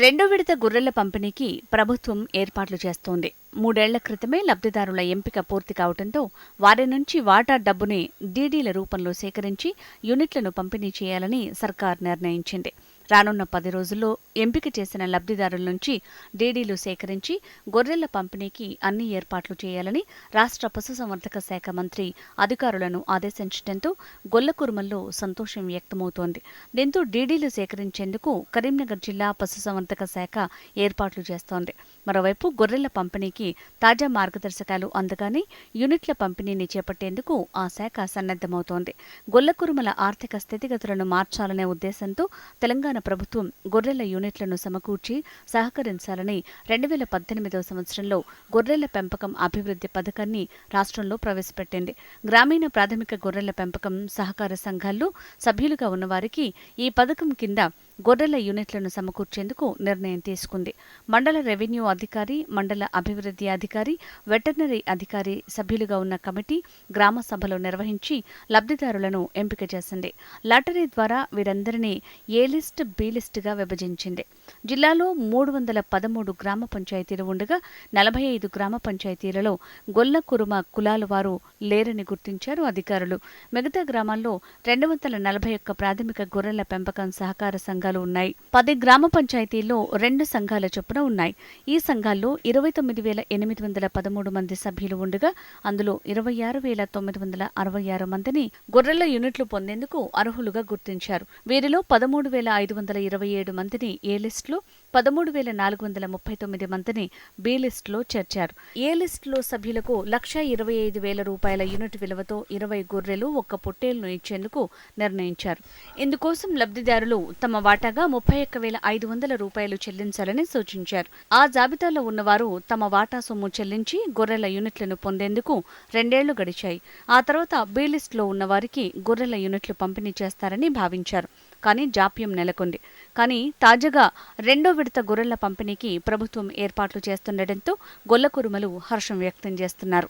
రెండో విడత గొర్రెల పంపిణీకి ప్రభుత్వం ఏర్పాట్లు చేస్తోంది. మూడేళ్ళ క్రితమే లబ్ధిదారుల ఎంపిక పూర్తి కావడంతో వారి నుంచి వాటా డబ్బుని డీడీల రూపంలో సేకరించి యూనిట్లను పంపిణీ చేయాలని సర్కార్ నిర్ణయించింది. రానున్న పది రోజుల్లో ఎంపిక చేసిన లబ్ధిదారుల నుంచి డీడీలు సేకరించి గొర్రెల పంపిణీకి అన్ని ఏర్పాట్లు చేయాలని రాష్ట్ర పశుసంవర్ధక శాఖ మంత్రి అధికారులను ఆదేశించడంతో గొల్లకురుమల్లో సంతోషం వ్యక్తమవుతోంది. దీంతో డీడీలు సేకరించేందుకు కరీంనగర్ జిల్లా పశుసంవర్ధక శాఖ ఏర్పాట్లు చేస్తోంది. మరోవైపు గొర్రెల పంపిణీకి తాజా మార్గదర్శకాలు అందగానే యూనిట్ల పంపిణీని చేపట్టేందుకు ఆ శాఖ సన్నద్దమవుతోంది గొల్లకురుమల ఆర్థిక స్థితిగతులను మార్చాలనే ఉద్దేశంతో తెలంగాణ ప్రభుత్వం గొర్రెల యూనిట్లను సమకూర్చి సహకరించాలని రెండు వేల పద్దెనిమిదవ సంవత్సరంలో గొర్రెల పెంపకం అభివృద్ధి పథకాన్ని రాష్ట్రంలో ప్రవేశపెట్టింది. గ్రామీణ ప్రాథమిక గొర్రెల పెంపకం సహకార సంఘాల్లో సభ్యులుగా ఉన్నవారికి ఈ పథకం కింద గొర్రెల యూనిట్లను సమకూర్చేందుకు నిర్ణయం తీసుకుంది. మండల రెవెన్యూ అధికారి మండల అభివృద్ధి అధికారి వెటర్నరీ అధికారి సభ్యులుగా ఉన్న కమిటీ గ్రామ సభలు నిర్వహించి లబ్ధిదారులను ఎంపిక చేసింది. లాటరీ ద్వారా వీరందరినీ ఏ లిస్ట్ బి లిస్టుగా విభజించింది. జిల్లాలో మూడు వందల పదమూడు గ్రామ పంచాయతీలు ఉండగా నలభై ఐదు గ్రామ పంచాయతీలలో గొల్ల కురుమ కులాల వారు లేరని గుర్తించారు అధికారులు. మిగతా గ్రామాల్లో రెండు వందల నలభై ఒక్క ప్రాథమిక గొర్రెల పెంపకం సహకార సంఘాలు ఉన్నాయి. పది గ్రామ పంచాయతీల్లో రెండు సంఘాల చొప్పున ఉన్నాయి. ఈ సంఘాల్లో ఇరవై తొమ్మిది వేల ఎనిమిది వందల పదమూడు మంది సభ్యులు ఉండగా అందులో ఇరవై ఆరు వేల తొమ్మిది వందల అరవై ఆరు మందిని గొర్రెల యూనిట్లు పొందేందుకు అర్హులుగా గుర్తించారు. వీరిలో పదమూడు వేల ఐదు వందల ఇరవై ఏడు మందిని ఏ లిస్టులో పదమూడు వేల నాలుగు వందల ముప్పై తొమ్మిది మందిని బి లిస్టులో చేర్చారు. ఏ లిస్టులో సభ్యులకు లక్ష ఇరవై ఐదు వేల రూపాయల యూనిట్ విలువతో ఇరవై గొర్రెలు ఒక్క పొట్టేలును ఇచ్చేందుకు నిర్ణయించారు. ఇందుకోసం లబ్ధిదారులు తమ వాటాగా ముప్పై ఒక్క వేల ఐదు వందల రూపాయలు చెల్లించాలని సూచించారు. ఆ జాబితాలో ఉన్నవారు తమ వాటా సొమ్ము చెల్లించి గొర్రెల యూనిట్లను పొందేందుకు రెండేళ్ళు గడిచాయి. ఆ తర్వాత బి లిస్టులో ఉన్నవారికి గొర్రెల యూనిట్లు పంపిణీ చేస్తారని భావించారు. కానీ జాప్యం నెలకొంది. కానీ తాజాగా రెండో విడత గొర్రెల పంపిణీకి ప్రభుత్వం ఏర్పాట్లు చేస్తుండటంతో గొల్లకురుమలు హర్షం వ్యక్తం చేస్తున్నారు.